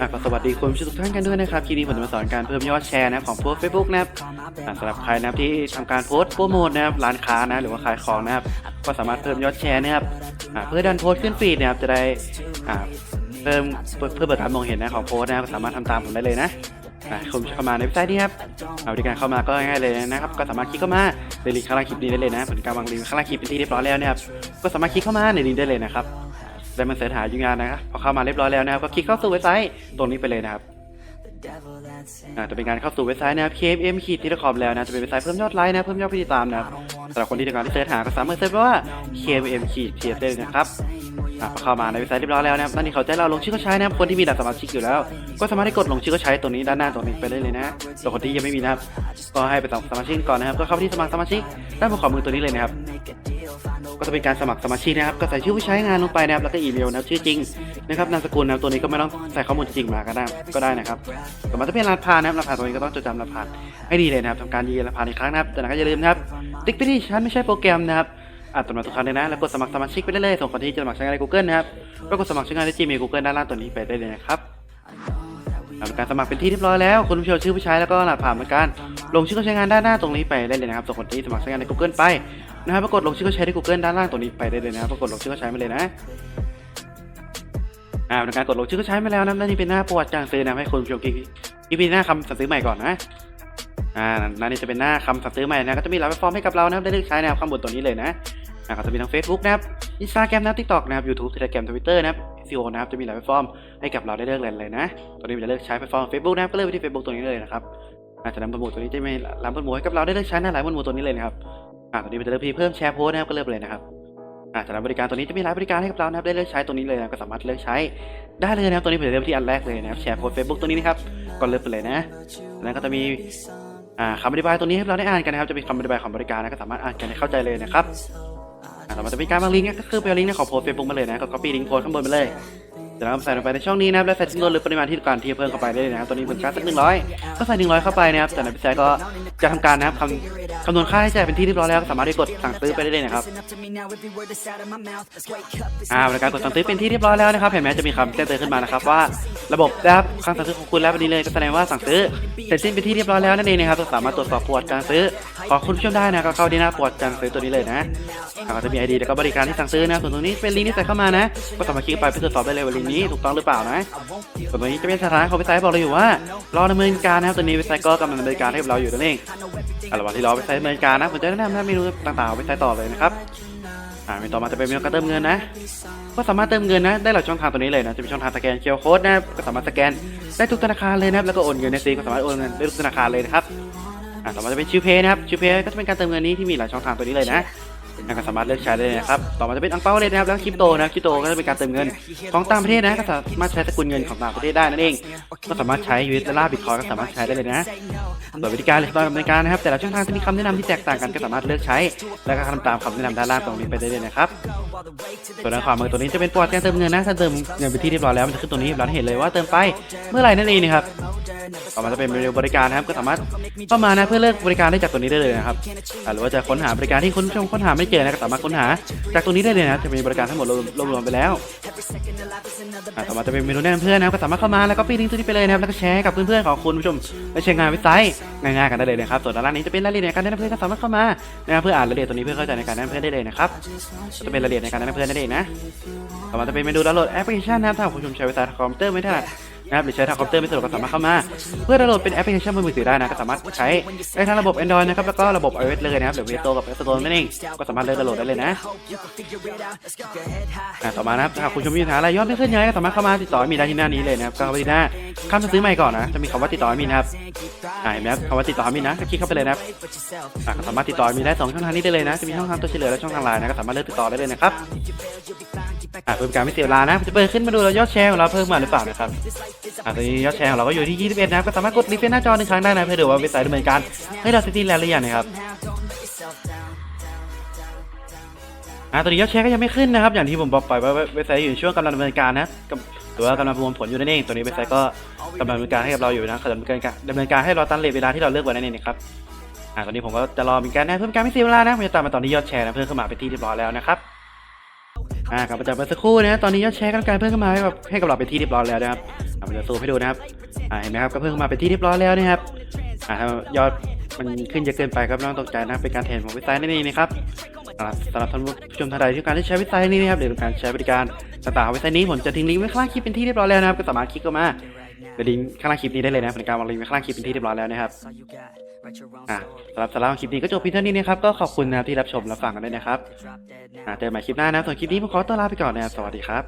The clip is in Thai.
อะก็สวัสดีคุณผู้ชมทุกท่านกันด้วยนะครับคลิปนี้ผมจะมาสอนการเพิ่มยอดแชร์นะของโพสต์ Facebook นะครับสำหรับใครนะครับที่ทำการโพสโปรโมทนะครับร้านค้านะหรือว่าขายของนะครับก็สามารถเพิ่มยอดแชร์นะครับเพื่อดันโพสขึ้นฟีดนะครับจะได้เพิ่มเพื่อเปิดการมองเห็นนะของโพสนะครับสามารถทำตามผมได้เลยนะคุณเข้ามาในเว็บไซต์นี้ครับเอาวิธีการเข้ามาก็ง่ายๆเลยนะครับ ก็สามารถคลิกเข้ามาในลิงก์ข้างล่างคลิปนี้ได้เลยนะผลการวางลิงก์ข้างล่างคลิปเป็นที่เรียบร้อยแล้วนะครับก็สามารถคลิกเข้ามาในลิงก์ได้เลยนะครับ ได้มาเสิร์ชหายู่งานนะครับพอเข้ามาเรียบร้อยแล้วนะครับก็คลิกเข้าสู่เว็บไซต์ตรงนี้ไปเลยนะครับจะเป็นการเข้าสู่เว็บไซต์นะครับ KMM ขีดทีละคอมแล้วนะจะเป็นเว็บไซต์เพิ่มยอดไลค์นะเพิ่มยอดผู้ติดตามนะครับสำหรับคนที่ต้องการที่เสิร์ชหาก็สามารถเสิร์ชว่า KMM ขีดทีได้เลยนะครับพอเข้ามาในเว็บไซต์เรียบร้อยแล้วนะครับนั่นนี่เขาจะให้เราลงชื่อเขาใช้นะครับคนที่มีบัตสมาชิกอยู่แล้ว ก็สามารถให้กดลงชื่อเขาใช้ตรงนี้ด้านหน้าตรงนี้ไปได้เลยนะส่วนคนที่ยังไม่มีนะครับก็ให้ไปสมัครสมาชิกก่อนนะครับก็เข้าไปที่สมัครสมาชิกด้านบนขวามือตัวนี้เลยนะครับ ก็จะเป็นการสมัครสมาชิกนะครับ ก็ใส่ชื่อผู้ใช้งานลงไปนะครับ แล้วก็อีเมลนะครับชื่อจริงนะครับ นามสกุลนะครับ ตัวนี้ก็ไม่ต้องใส่ข้อมูลจริงมาก็ได้ ก็ได้นะครับต่อมาจะเป็นรหัสผ่านนะครับ รหัสผ่านตัวนี้ก็ต้องจดจำรหัสผ่านให้ดีเลยนะครับทำการยืนรหัสผ่านอีกครั้งนะครับแต่นั้นก็อย่าลืมนะครับ ติ๊กไปที่ชั้นไม่ใช่โปรแกรมนะครับอ่านตำราทุกครั้งเลยนะ แล้วกดสมัครสมาชิกไปได้เลยส่งคนที่จะสมัครใช้งานใน Google นะครับก็กดสมัครใช้งานใน Gmail Google ด้านล่างตัวนี้ไปได้เลยนะครับทำการสมัครเป็นที่เรียบร้อยแล้วคุณผู้ชมชื่อผู้ใช้แล้วก็รหัสผ่านเหมือนกันลงชื่อผู้ใช้งานด้านหน้าตรงนี้ไปได้เลยนะครับส่งคนที่สมัครใช้งานใน Google ไป นะครับปรากฏลงชื่อผู้ใช้ใน Google ด้านล่างตรงนี้ไปได้เลยนะปรากฏลงชื่อผู้ใช้มาเลยนะอ่าในการกดลงชื่อผู้ใช้มาแล้วนะนั่นนี่เป็นหน้าประวัติการซื้อนะให้คุณผู้ชมคลิกคลิกไปหน้าคำสั่งซื้อใหม่ก่อนนะอ่านั่นนี่จะเป็นหน้าคำสั่งซื้อใหม่นะก็จะมีหลายแพลตฟอร์มให้กับเรานะครับได้เลือกใช้นะครับข้างบนตัวนี้เลยนะอ่าก็จะมีทั้ง Facebook นะครับ Instagram นะครับ TikTok นะครับ YouTube Telegram Twitter นะครับ SEO นะครับจะมีหลายแพลตฟอร์มให้กับเราได้เลือกเลยนะตอนนี้จะเลือกใช้แพลตฟอร์ม Facebook นะครับก็เลือกไปที่ Facebook ตัวนี้เลยนะครับอาจจะนำโปรโมทตัวนี้จะม่นำโปรโมทให้กับเราได้เลือกใช้หน้าหลายโปรโมทตัวนี้เลยนะครับ อ่าตอนนี้ผมจะเลือกที่เพิ่มแชร์โพสนะครับก็เลือกเลยนะครับอ่าสำหรับบริการตัวนี้จะมีหลายบริการให้กับเรานะครับได้เลือกใช้ตัวนี้เลยนะก็สามารถเลือกใช้ได้เลยนะครับตัวนี้ผมจะเลือกที่อันแรกเลยนะครับแชร์โพสต์ Facebook ตัวนี้นะครับก็เลือกไปเลยนะแล้วก็จะมีอ่าคำอธิบายตัวนี้ให้เราได้อ่านกันนะครับจะเป็นคำอธิบายของบริการนะก็สามารถอ่านกันให้เข้าใจเลยนะครับอะต่อมาจะเป็นการวางลิงก์ก็คือไปลิงก์ของโพสเฟซบุ๊กมาเลยนะก็ copy ลิงก์โพสข้างบนไปเลยเดี๋ยวเราใส่ลงไปในช่องนี้นะครับแล้วใส่จำนวนหรือปริมาณที่ต้องการที่เพิ่มเข้าไปได้เลยนะครับตัวนี้เป็นการสักหนึ่งร้อยก็ใส่หนึ่งร้อยเข้าไปนะครับแต่ในเว็บไซต์ก็จะทำการนะครับคำ คำนวณค่าใช้จ่ายเป็นที่เรียบร้อยแล้วสามารถที่กดสั่งซื้อไปได้เลยนะครับอ่าบริการกดสั่งซื้อเป็นที่เรียบร้อยแล้วนะครับเห็นไหมจะมีคำแจ้งเตือนขึ้นมานะครับว่า ระบบได้รับคำสั่งซื้อของคุณแล้ววันนี้เลยก็แสดงว่าสั่งซื้อเสร็จสิ้นเป็นที่เรียบร้อยแล้วนั่นเองนะครับสามารถตรวจสอบประวัติการซื้อของคุณผู้ชมได้นะก็เข้าที่หน้าประวัติการซื้อตัวนี้เลยนะอ่าก็จะมี ID แล้วก็บริการที่สั่งซื้อนะส่วนตรงนี้เป็นลิงก์ที่ใส่เข้ามานะ ก็สามารถคลิกไปเพื่อตรวจสอบได้เลยว่าลิงก์นี้ถูกต้องหรือเปล่านะส่วนตรงนี้จะเป็นสถานะของเว็บไซต์บอกเราอยู่ว่ารอดำเนินการนะครับตอนนี้เว็บไซต์ก็กำลังดำเนินการให้กับเราอยู่นั่นเองระหว่างที่รอเว็บไซต์ดำเนินการนะผมจะแนะนำนะเมนูต่างๆไปใช้ต่อเลยนะครับอ่ามีต่อมาจะเป็นเมนูการเติมเงินนะ ก็สามารถเติมเงินนะ ได้หลายช่องทางตัวนี้เลยนะ จะมีช่องทางสแกนเคียร์โค้ดนะ ก็สามารถสแกนได้ทุกธนาคารเลยนะครับ แล้วก็โอนเงินในซีก็สามารถโอนเงินได้ทุกธนาคารเลยนะครับ อ่าต่อมาจะเป็นชิวเพย์นะครับชิวเพย์ก็จะเป็นการเติมเงินนี้ที่มีหลายช่องทางตัวนี้เลยนะ นะก็สามารถเลือกใช้ได้เลยนะครับ ต่อมาจะเป็นอังเปาเลยนะครับแล้วคริปโตนะคริปโตก็จะเป็นการเติมเงินของต่างประเทศนะก็สามารถใช้สกุลเงินของต่างประเทศได้นั่นเองก็สามารถใช้ยูเอสดอลลาร์บิตคอยก็สามารถใช้ได้เลยนะส่วนวิธีการเลยตอนดำเนินการนะครับ แต่ละช่องทางจะมีคำแนะนำที่แตกต่างกันก็สามารถเลือกใช้ แล้วก็ทำตามคำแนะนำด้านล่างตรงนี้ไปได้เลยนะครับส่วนด้านขวามือตัวนี้จะเป็นประวัติการเติมเงินนะถ้าเติมเงินไปที่เรียบร้อยแล้วมันจะขึ้นตัวนี้เราเห็นเลยว่าเติมไปเมื่อไหร่นั่นเองนะครับต่อมาจะเป็นเมนูบริการนะครับก็สามารถเข้ามานะเพื่อเลือกบริการได้จากตัวนี้ได้เลยนะครับหรือว่าจะค้นหาบริการที่คุณผู้ชมค้นหาไม่เจอนะก็สามารถค้นหา จากตัวนี้ได้เลยนะจะมีบริการทั้งหมดรวมรวมไปแล้วอ่าต่อมาจะเป็นเมนูแนะนำเพื่อนนะครับก็สามารถเข้ามาแล้วก็ปีลิงก์ตัวนี้ไปเลยนะครับแล้วก็แชร์กับเพื่อนๆของคุณผู้ชมและแชร์งานเว็บไซต์ง่ายๆกันได้เลยนะครับส่วนด้านล่างนี้จะเป็นรายละเอียดในการแนะนำเพื่อนก็สามารถเข้ามานะครับเพื่ออ่านรายละเอียดตัวนี้เพื่อเข้าใจในการแนะนำเพื่อนได้เลยนะครับก็จะเป็นรายละเอียดในการแนะนำเพื่อนนั่นเองนะต่อมาจะเป็นเมนูดาวน์โหลดแอปพลิเคชันนะครับถ้าคุณผู้ชมใช้เว็บไซต์ทาคอมพิวเตอร์ไม่ถนัด นะครับหรือใช้ทางคอมพิวเตอร์ไม่สะดวกก็สามารถเข้ามา เพื่อดาวน์โหลดเป็นแอปพลิเคชันบนมือถือได้นะก็สามารถใช้ได้ทั้งระบบ Android นะครับแล้วก็ระบบ iOS เลยนะครับหรือ Play Store กับ App Store นั่นเองก็สามารถเลือกดาวน์โหลดได้เลยนะอะต่อมานะครับถ้าคุณผู้ชมมีปัญหาอะไรยอดไม่เคลื่อนย้ายก็สามารถเข้ามาติดต่อมีได้ที่หน้านี้เลยนะครับก็เข้าไปที่หน้าคำสั่งซื้อใหม่ก่อนนะจะมีคำว่าติดต่อมีนะครับอ่าเห็นไหมครับคำว่าติดต่อมีนะก็คลิกเข้าไปเลยนะครับก็สามารถติดต่อมีได้สองช่องทางนี้ได้เลยนะจะมีช่องทางตัวเฉลยและช่องทางไลน์นะก็สามารถเลือกติดต่อได้เลยนะครับอะเพิ่มการไม่เสียเวลานะจะเปิดขึ้นมาดูเรายอดแชร์ของเราเพิ่มมาหรือเปล่านะครับ ตอนนี้ยอดแชร์ของเราก็อยู่ที่ 21 นะครับ ก็สามารถกดรีเฟรชหน้าจอหนึ่งครั้งได้นะเพื่อดูว่าเว็บไซต์ดำเนินการให้เราเสร็จสิ้นแล้วหรือยังนะครับอะตอนนี้ยอดแชร์ก็ยังไม่ขึ้นนะครับ อย่างที่ผมบอกไปว่าเว็บไซต์อยู่ในช่วงกำลังดำเนินการนะหรือว่ากำลังประมวลผลอยู่นั่นเองตัวนี้เว็บไซต์ก็กำลังดำเนินการให้กับเราอยู่นะกำลังดำเนินการดำเนินการให้เราตามเลทเวลาที่เราเลือกไว้นั่นเองนะครับอะตอนนี้ผมก็จะรอมีการนะเพิ่มการไม่เสียเวลานะผมจะตามมาตอนที่ยอดแชร์นะเพิ่มเข้ามาเป็นที่เรียบร้อยแล้วนะครับอ่ากลับมาจากเมื่อสักครู่นะตอนนี้ยอดแชร์กันการเพิ่มขึ้นมาให้กับให้กับเราเป็นที่เรียบร้อยแล้วนะครับ ผมจะซูมให้ดูนะครับอ่าเห็นไหมครับก็เพิ่มขึ้นมาเป็นที่เรียบร้อยแล้วนะครับอ่าถ้ายอดมันขึ้นเยอะเกินไปก็ไม่ต้องตกใจนะครับเป็นการแทนของเว็บไซต์นั่นเองนะครับสำหรับสำหรับท่านผู้ชมท่านใดที่ต้องการที่ใช้เว็บไซต์นี้นะครับหรือต้องการใช้บริการต่างๆของเว็บไซต์นี้ผมจะทิ้งลิงก์ไว้ข้างล่างคลิปเป็นที่เรียบร้อยแล้วนะครับก็สามารถคลิกเข้ามาไปลิงก์ข้างล่างคลิปนี้ได้เลยนะเป็นการวางลิงก์ไว้ข้างล่างคลิปเป็นที่เรียบร้อยแล้วนะครับอะสำหรับสาระของคลิปนี้ก็จบเพียงเท่านี้นะครับก็ขอบคุณนะครับที่รับชมรับฟังกันด้วยนะครับอะเจอกันใหม่คลิปหน้านะส่วนคลิปนี้ผมขอตัวลาไปก่อนนะครับสวัสดีครับ